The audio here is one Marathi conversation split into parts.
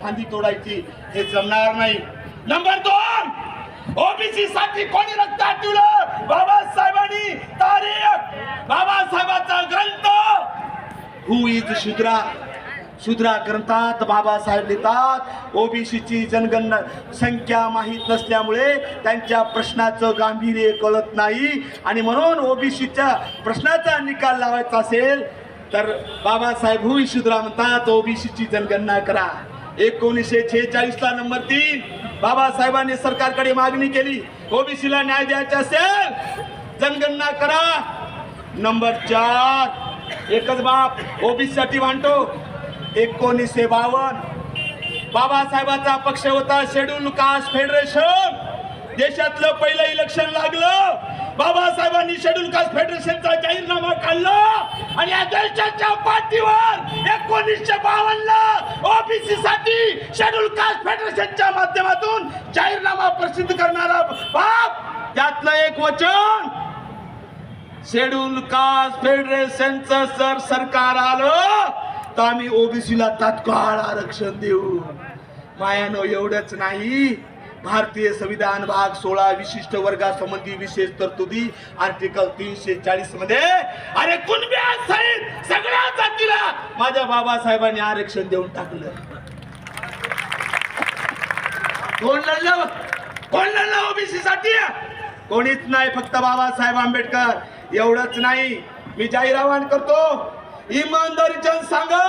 फांदी तोडायची हे जमणार नाही. नंबर दोन ओबीसी साठी कोणी रक्त आठवलं बाबासाहेबांनी तारीख! बाबासाहेबांचा ग्रंथ! हु इज शुद्रा शुद्रा ग्रंथात बाबासाहेब लिहितात. ओबीसीची जनगणना संख्या माहीत नसल्यामुळे त्यांच्या प्रश्नाचं गांभीर्य कळत नाही. आणि म्हणून ओबीसीच्या प्रश्नाचा निकाल लावायचा असेल तर बाबासाहेब हु शुद्रा म्हणतात ओबीसीची जनगणना करा. एकोणीसशे छेचाळीस ला नंबर तीन बाबासाहेबांनी सरकारकडे मागणी केली. ओबीसीला न्याय द्यायचा असेल जनगणना करा. नंबर चार एकच बाप ओबीसी साठी भांडतो एकोणीसशे बावन्न बाबासाहेबांचा पक्ष होता शेड्यूल कास्ट फेडरेशन. देशातलं पहिलं इलेक्शन लागलं. बाबासाहेबांनी शेड्यूल कास्ट फेडरेशनचा जाहीरनामा काढला. आणि या देशाच्या पाठीवर एकोणीसशे बावन्न ला ओबीसी साठी शेड्यूल कास्ट फेडरेशनच्या माध्यमातून जाहीरनामा प्रसिद्ध करणारा बाप त्यातलं एक वचन शेड्यूल कास्ट फेडरेशनचं सर सरकार आलं तर आम्ही ओबीसीला तात्काळ आरक्षण देऊ. मायानो एवढंच नाही. भारतीय संविधान भाग सोळा विशिष्ट वर्गासंबंधी विशेष तरतुदी आर्टिकल तीनशे चाळीसमध्ये अरे कुणब्या सहित सगळ्या जातीला. माझ्या बाबासाहेबांनी आरक्षण देऊन टाकलं. कोण लढलं? कोण लढलं ओबीसी साठी कोणीच नाही फक्त बाबासाहेब आंबेडकर. एवढंच नाही. मी जाहीर आवाहन करतो. इमानदारीच्या सांगा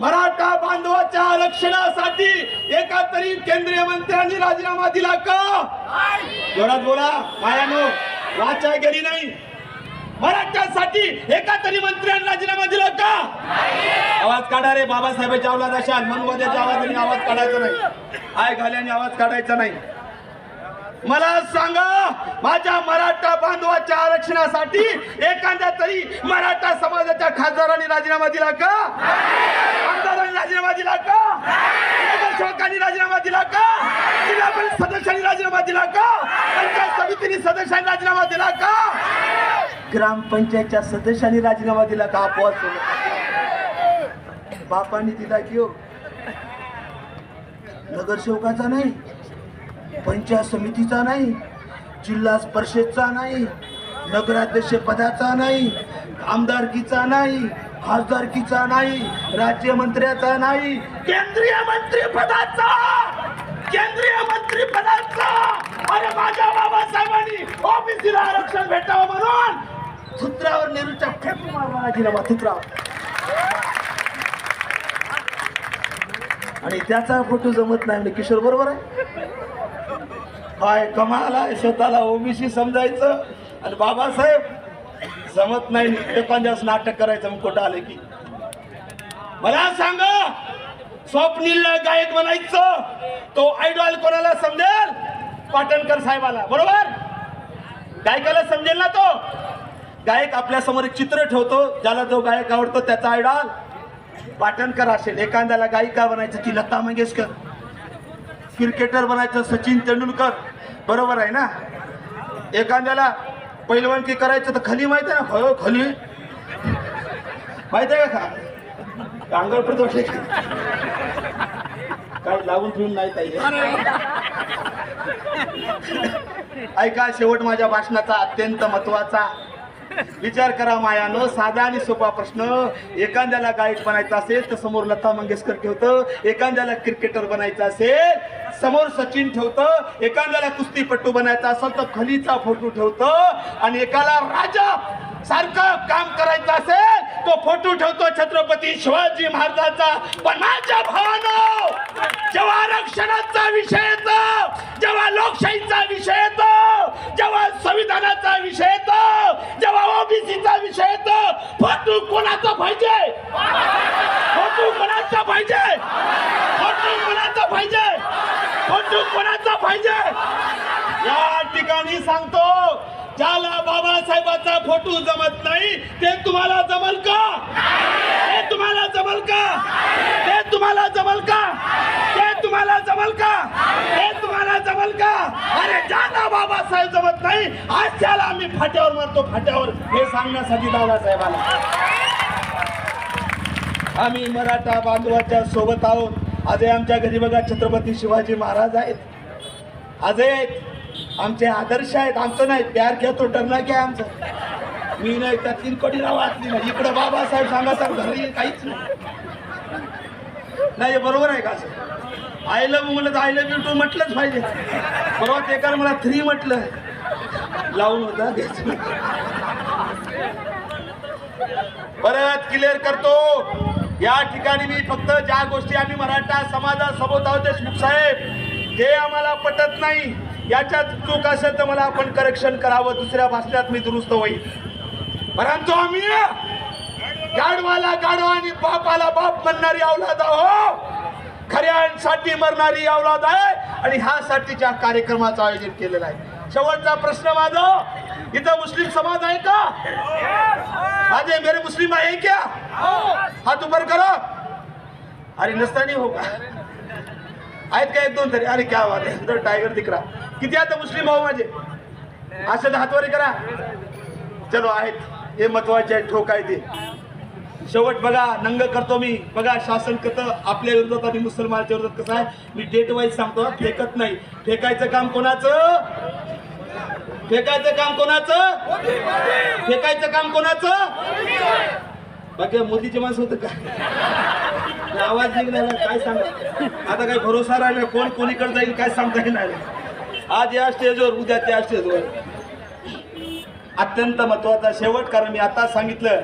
मराठा बांधवाच्या आरक्षणासाठी एका तरी केंद्रीय मंत्र्यांनी राजीनामा दिला का? जोरात बोला मायानो वाचा गेली नाही. मराठ्यांसाठी एका तरी मंत्र्यांनी राजीनामा दिला का? आवाज काढा रे बाबासाहेबांच्या अवलाद असाल मनवाद्याच्या आवाजाने आवाज काढायचा नाही. आय घाल्याने आवाज काढायचा नाही. मला सांगा माझ्या मराठा बांधवाच्या आरक्षणासाठी एखाद्या तरी मराठा समाजाच्या खासदारांनी राजीनामा दिला का? दिला का? नगरसेवकांनी राजीनामा दिला का? जिल्हा परिषद सदस्यांनी राजीनामा दिला का? पंचायत समितीने सदस्यांनी राजीनामा दिला का? ग्रामपंचायतच्या सदस्यांनी राजीनामा दिला का? अपवास बापांनी दिला की हो. नगरसेवकाचा नाही पंचायत समितीचा नाही जिल्हा परिषदचा नाही नगराध्यक्ष पदाचा नाही आमदारकीचा नाही खासदारकीचा नाही राज्यमंत्र्याचा नाही केंद्रीय मंत्री पदाचा केंद्रीय मंत्री पदाचा अरे माझ्या बाबासाहेबांनी ओबीसीला आरक्षण भेटावं म्हणून सूत्रावर नेहरूच्या फेकू मारला बा सूत्रावर आणि त्याचा फोटो जमत नाही म्हणजे किशोर बरोबर आहे? काय कमाल आहे स्वतःला ओबीसी समजायचं. आणि बाबासाहेब जमत नाही एखाद्यास नाटक करायचं मग कुठं आले की? मला सांगा स्वप्नीलला गायक बनायचं तो आयडॉल कोणाला समजेल? पाटणकर साहेबाला बरोबर? गायकाला समजेल ना तो? गायक आपल्यासमोर एक चित्र ठेवतो ज्याला जो गायक आवडतो त्याचा आयडॉल पाटणकर असेल एखाद्याला गायिका बनायचं ती लता मंगेशकर. क्रिकेटर बनायचं सचिन तेंडुलकर. बरोबर आहे ना? एखाद्याला पैलवानकी करायचं तर खाली माहिती आहे ना? हो खली. माहीत आहे का? कांगळ प्रदोष. काय लागून ठेवून नाही ताई ऐका शेवट माझ्या भाषणाचा अत्यंत महत्त्वाचा विचार करा मायानो साधा आणि सोपा प्रश्न. एखाद्याला गायक बनायचा असेल तर समोर लता मंगेशकर ठेवतं. एखाद्याला क्रिकेटर बनायचं असेल समोर सचिन ठेवतं. एखाद्याला कुस्तीपट्टू बनायचा असेल तर खलीचा फोटो ठेवतं. आणि एकाला राजा सारखं काम करायचं असेल तो फोटो ठेवतो छत्रपती शिवाजी महाराजांचा. पण माझ्या भावानो जेव्हा आरक्षणाचा विषय येतो जेव्हा लोकशाहीचा विषय येतो जेव्हा संविधानाचा विषय येतो जेव्हा ओबीसीचा विषय येतो फोटो कोणाचा पाहिजे? फोटो कोणाचा पाहिजे? फोटो कोणाचा पाहिजे? फोटो कोणाचा पाहिजे? या ठिकाणी सांगतो ज्याला बाबासाहेबाचा फोटो जमत नाही ते तुम्हाला जमल का? ते तुम्हाला जमल का? ते तुम्हाला जमल का? ते तुम्हाला जमल का? ते तुम्हाला जमल का? अरे ज्याला बाबासाहेब जमत नाही आज त्याला आम्ही फाट्यावर मारतो फाट्यावर. हे सांगण्यासाठी बाबासाहेबाला. आम्ही मराठा बांधवाच्या सोबत आहोत. आजही आमच्या घरी बघा छत्रपती शिवाजी महाराज आहेत. आजही आमचे आदर्श आहेत आमचं नाही. प्यार किया तो डरना क्या आमचं. मी नाही त्या तीन कोटी राव वाचली नाही. इकडे बाबासाहेब सांगा सांग घरी काहीच नाही. नाही हे बरोबर आहे का असं? आय लव्ह म्हणलं आय लव्ह यू टू म्हटलंच पाहिजे. परवा ते काल मला थ्री म्हटलं. लावून होता परत क्लिअर करतो. या ठिकाणी मी फक्त ज्या गोष्टी आम्ही मराठा समाजासोबत आहोत साहेब ते आम्हाला पटत नाही. याच्यात चूक असेल तर मला आपण करेक्शन करावं. दुसऱ्या भाषणात मी दुरुस्त होईल. परंतु आम्ही गाडवाला गाडवा आणि बापाला बाप म्हणणारी अवलाद आहो खऱ्यांसाठी मरणारी औलाद आहे आणि ह्यासाठीच्या कार्यक्रमाचं आयोजन केलेलं आहे. शेवटचा प्रश्न माझा इथं मुस्लिम समाज आहे का? माझे मेरे मुस्लिम आहे क्या? हात उपर करा. अरे नसतानी हो का? आहेत का एक दोन तरी? अरे क्या वाद आहे. टायगर दिकरा किती आता मुस्लिम भाऊ माझे? असं हातवारी करा. चलो आहेत. हे महत्त्वाचे आहे ठोक आहे ते. शेवट बघा नंग करतो मी. बघा शासन कत आपल्या विरोधात आणि मुसलमानच्या विरोधात कसं आहे? मी डेट वाईज सांगतो फेकत नाही. फेकायचं काम कोणाचं? फेकायचं काम कोणाचं? फेकायचं काम कोणाचं? बाकी मोदीचे माणसं होतं का? आवाज निघाला काय सांगा? आता काय भरोसा राहिला कोण कोणीकडे जाईल काय सांगता येणार नाही. आज या स्टेजवर उद्या त्या स्टेजवर. अत्यंत महत्त्वाचा शेवट कारण मी आता सांगितलं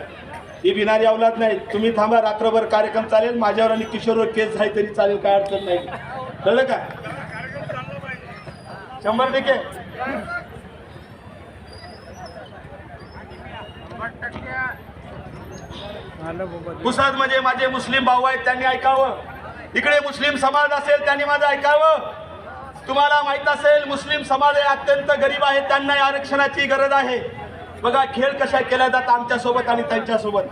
ही बिनारी अवलाद नाही. तुम्ही थांबा रात्रभर कार्यक्रम चालेल माझ्यावर आणि किशोरवर केस झाली तरी चालेल काय अडचण नाही. कळलं का? शंभर टक्के. पुसाद म्हणजे माझे मुस्लिम भाऊ आहेत त्यांनी ऐकावं. इकडे मुस्लिम समाज असेल त्यांनी माझं ऐकावं. तुम्हाला माहीत असेल मुस्लिम समाज हे अत्यंत गरीब आहेत त्यांना आरक्षणाची गरज आहे. बघा खेळ कशा केल्या जातात आमच्यासोबत आणि त्यांच्यासोबत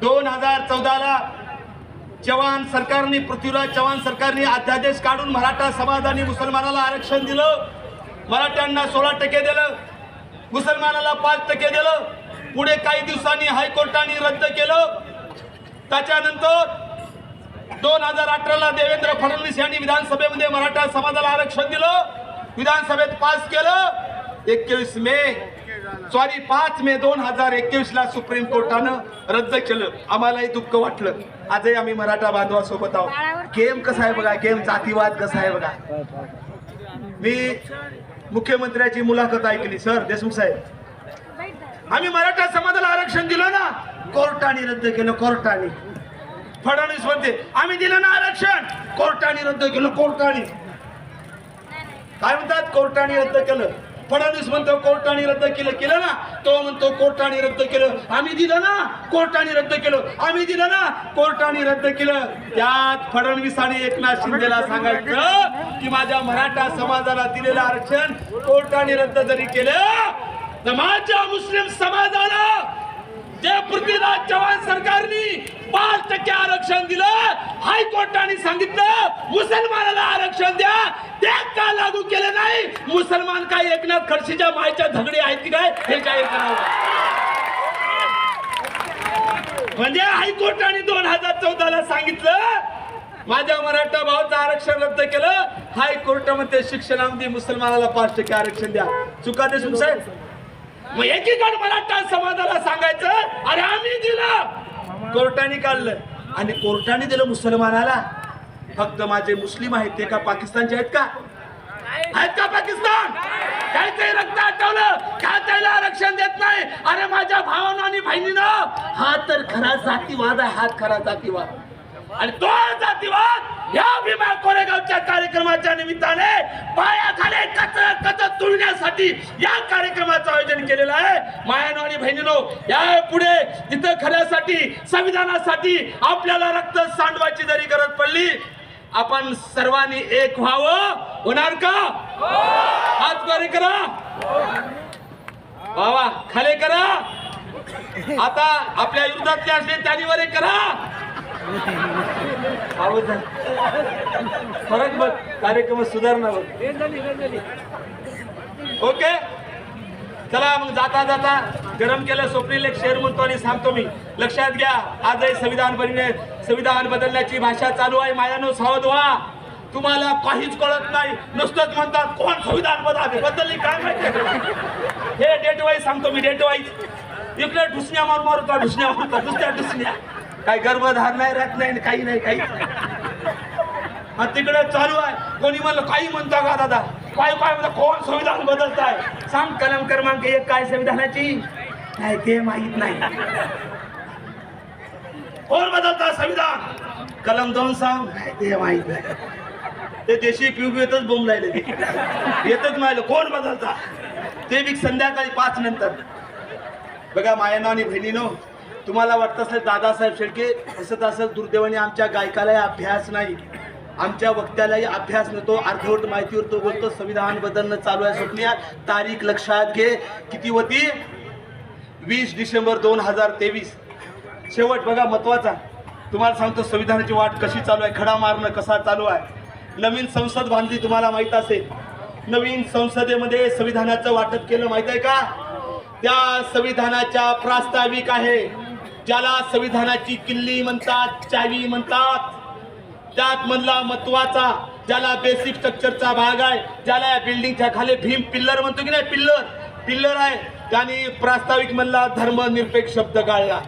दोन हजार चौदाला चव्हाण सरकारने पृथ्वीराज चव्हाण सरकारने अध्यादेश काढून मराठा समाज आणि मुसलमानाला आरक्षण दिलं. मराठ्यांना सोळा टक्के दिलं. मुसलमानाला पाच टक्के दिलं. पुढे काही दिवसांनी हायकोर्टाने रद्द केलं. त्याच्यानंतर दोन हजार अठराला देवेंद्र फडणवीस यांनी विधानसभेमध्ये मराठा समाजाला आरक्षण दिलं. विधानसभेत पास केलं. एकवीस मे सॉरी पाच मे दोन हजार एकवीस ला सुप्रीम कोर्टानं रद्द केलं. आम्हालाही दुःख वाटलं. आजही आम्ही मराठा बांधवासोबत आहोत. गेम कसा आहे बघा गेम जातीवाद कसा आहे बघा. मी मुख्यमंत्र्याची मुलाखत ऐकली सर देशमुख साहेब. आम्ही मराठा समाजाला आरक्षण दिलं ना कोर्टाने रद्द केलं कोर्टाने. फडणवीस म्हणते आम्ही दिलं ना आरक्षण. कोर्टाने रद्द केलं कोर्टाने. काय म्हणतात? कोर्टाने रद्द केलं. फडणवीस म्हणतो कोर्टाने रद्द केलं केलं ना. तो म्हणतो कोर्टाने रद्द केलं. आम्ही दिलं ना. कोर्टाने रद्द केलं. आम्ही दिलं ना. कोर्टाने रद्द केलं. त्यात फडणवीसाने एकनाथ शिंदेला सांगायचं की माझ्या मराठा समाजाला दिलेलं आरक्षण कोर्टाने रद्द जरी केलं माझ्या मुस्लिम समाजाला जे पृथ्वीराज चव्हाण सरकारने पाच टक्के आरक्षण दिलं हायकोर्टाने सांगितलं मुसलमानाला आरक्षण द्या. ते का लागू केलं नाही? मुसलमान काय एकनाथ खडशीच्या मायच्या झगडे आहेत की काय हे जाहीर करावं म्हणजे हायकोर्टाने दोन हजार चौदाला सांगितलं माझ्या मराठा भावाचं आरक्षण रद्द केलं हायकोर्टामध्ये शिक्षणामध्ये मुसलमानाला पाच टक्के आरक्षण द्या. चुका देशमुख साहेब मग एकीकडे मराठा समाजाला सांगायचं? अरे आम्ही दिलं. कोर्टाने काढलं. आणि कोर्टाने दिलं मुसलमानाला. फक्त माझे मुस्लिम आहेत ते का पाकिस्तानचे आहेत का? आहेत का पाकिस्तान? काहीतरी रक्त आठवलं का त्याला आरक्षण देत नाही? अरे माझ्या भावानं आणि बहिणीनं. हा तर खरा जातीवाद आहे हा खरा जातीवाद. आणि तो जातीवाद या भीमा कोरेगावच्या कार्यक्रमाच्या निमित्ताने पाय कच या कार्यक्रमाचं आयोजन केलेलं आहे. मायानो आणि बहिणीनो या पुढे इथं खऱ्यासाठी संविधानासाठी आपल्याला रक्त सांडवायची जरी गरज पडली आपण सर्वांनी एक व्हावं. होणार का? हात बरे करा. बाबा खाले करा. आता आपल्या युद्धातले असले त्यांनी वर करा. फरक बघ कार्यक्रम सुधारणा बघ. ओके? चला मग जाता जाता. गरम केलं स्वप्नील एक शेर म्हणतो आणि सांगतो मी. लक्षात घ्या आजही संविधान बदलणे संविधान बदलण्याची भाषा चालू आहे. मायानो सावध व्हा. तुम्हाला काहीच कळत नाही. नुसतंच म्हणतात कोण संविधान बदलावे? बदलली काय माहिती? हे डेट वाईज सांगतो मी डेट वाईज इकडे ढुसण्या मारून मारता ढुसण्या मारता नुसत्या ढुसण्या. काही गर्भधार नाही राहत नाही काही नाही काही आणि तिकडे चालू आहे. कोणी म्हणलं काही म्हणता का दादा? काय काय म्हणता कोण संविधान बदलताय. सांग कलम क्रमांक एक काय संविधानाची? नाही ते माहीत नाही. कोण बदलता संविधान. कलम दोन सांग. नाही ते माहीत नाही. ते देशी पिऊ येतच बोंब राहिले ते येतच माहिलं कोण बदलता ते बी संध्याकाळी पाच नंतर. बघा मायानो आणि बहिणीनो तुम्हाला वाटत असेल दादासाहेब शेळके हसत असेल दुर्दैवाने आमच्या गायकालाही अभ्यास नाही. आमच्या वक्त्यालाही अभ्यास नव्हतो अर्धवट माहितीवर तो बोलतो संविधान बदलणं चालू आहे स्वप्निया तारीख लक्षात घे. किती होती? वीस डिसेंबर दोन हजार तेवीस. शेवट बघा महत्त्वाचा तुम्हाला सांगतो संविधानाची वाट कशी चालू आहे खडा मारणं कसा चालू आहे. नवीन संसद बांधली तुम्हाला माहीत असेल. नवीन संसदेमध्ये संविधानाचं वाटप केलं माहीत आहे का? त्या संविधानाच्या प्रास्ताविक आहे. ज्याला संविधानाची किल्ली म्हणतात चावी म्हणतात त्यात मधला महत्त्वाचा ज्याला बेसिक स्ट्रक्चरचा भाग आहे ज्याला या बिल्डिंगच्या खाली भीम पिल्लर म्हणतो की नाही पिल्लर पिल्लर आहे. त्यांनी प्रास्ताविक मधला धर्मनिरपेक्ष शब्द काढला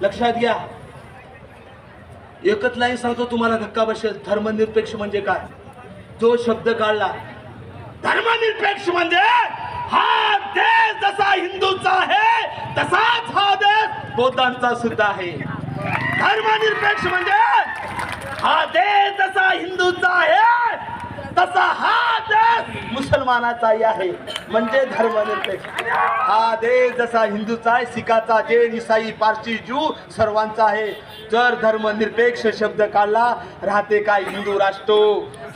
लक्षात घ्या. एकच लाईन सांगतो तुम्हाला धक्का बसेल. धर्मनिरपेक्ष म्हणजे काय? जो शब्द काढला धर्मनिरपेक्ष म्हणजे हा देश जसा हिंदूचा आहे तसाच हा देश बौद्धांचा सुद्धा आहे. धर्मनिरपेक्ष म्हणजे हा देश जसा हिंदूचा आहे तसा हा देश मुसलमानाचाही आहे. म्हणजे धर्मनिरपेक्ष. हा देश जसा हिंदूचा आहे सिखाचा जैन इसाई पारशी जू सर्वांचा आहे. जर धर्मनिरपेक्ष शब्द काढला राहते काय हिंदू राष्ट्र?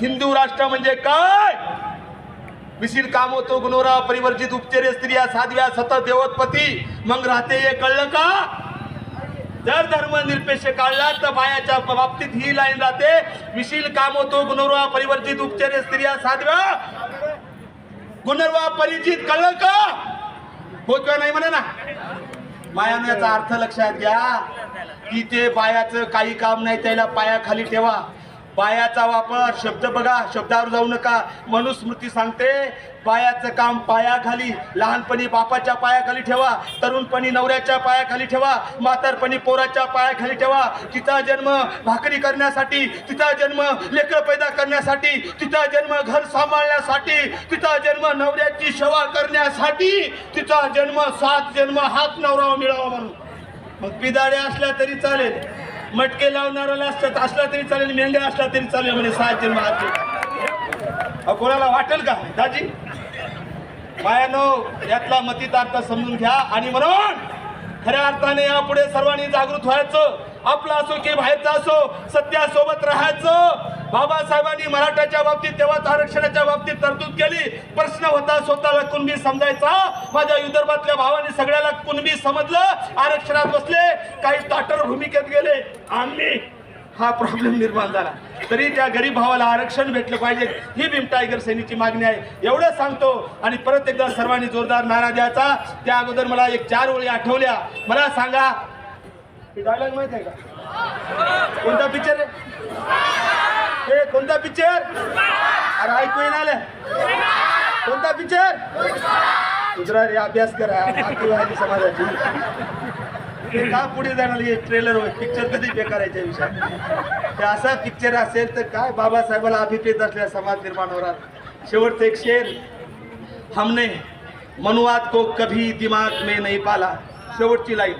हिंदू राष्ट्र म्हणजे काय? विशील काम होतो गुणोरा परिवर्जित उपचारे स्त्रिया साधव्या सतत देवतपती मग राहते हे कळलं का? जर धर्मनिरपेक्ष काढला तर बायाच्या बाबतीत ही लाईन राहते. विशील काम होतो गुणर्वा परिवर्तित उपचर्य स्त्रिया साधव्या गुणर्वा परिचित कळलं का? होत नाही म्हणे ना? मायानं याचा अर्थ लक्षात घ्या. की ते बायाचं काही काम नाही त्याला पायाखाली ठेवा. पायाचा वापर शब्द बघा शब्दावर जाऊ नका. मनुस्मृती सांगते पायाचं काम पायाखाली लहानपणी बापाच्या पायाखाली ठेवा तरुणपणी नवऱ्याच्या पायाखाली ठेवा म्हातारपणी पोराच्या पायाखाली ठेवा. तिचा जन्म भाकरी करण्यासाठी तिचा जन्म लेकरं पैदा करण्यासाठी तिचा जन्म घर सांभाळण्यासाठी तिचा जन्म नवऱ्याची सेवा करण्यासाठी तिचा जन्म सात जन्म हात नवरा मिळावा म्हणून. मग पिदाडे असल्या तरी चालेल. मटके लावणाऱ्याला असतात असला तरी चालेल मेंढ्या असला तरी चालेल म्हणजे सात जन्म कोणाला वाटेल का दाजी? मायानो यातला मतितार्थ समजून घ्या आणि म्हणून खऱ्या अर्थाने यापुढे सर्वांनी जागृत व्हायचं. आपला असो की बाहेरचा असो सत्यासोबत राहायचं. बाबासाहेबांनी मराठाच्या बाबतीत तेव्हाच आरक्षणाच्या बाबतीत तरतूद केली. प्रश्न होता स्वतःला कुणबी समजायचा? माझ्या विदर्भातल्या भावाने सगळ्याला कुणबी समजलं? आरक्षणात बसले काही ताटर भूमिकेत गेले. आम्ही हा प्रॉब्लेम निर्माण झाला. तरी त्या गरीब भावाला आरक्षण भेटलं पाहिजे. ही भीम टायगर सेनेची मागणी आहे. एवढं सांगतो आणि परत एकदा सर्वांनी जोरदार नारा द्यायचा. त्या अगोदर मला एक चार ओळी आठवल्या. मला सांगा डायलॉग माहीत आहे का? कोणता पिक्चर आहे? हे कोणता पिक्चर अरे ऐकू येईन आलं. कोणता पिक्चर दुसरा रे अभ्यास करा. मातृवादी समाजाची. ते का पुढे जाणार? हे ट्रेलर होय पिक्चर कधी बेकारायच्या विषयात ते असा पिक्चर असेल तर काय बाबासाहेबाला अभिप्रेत असल्या समाज निर्माण होणार? शेवटचं एक शेर. हमने मनुवाद को कभी दिमाग में नहीं पाला. शेवटची लाईन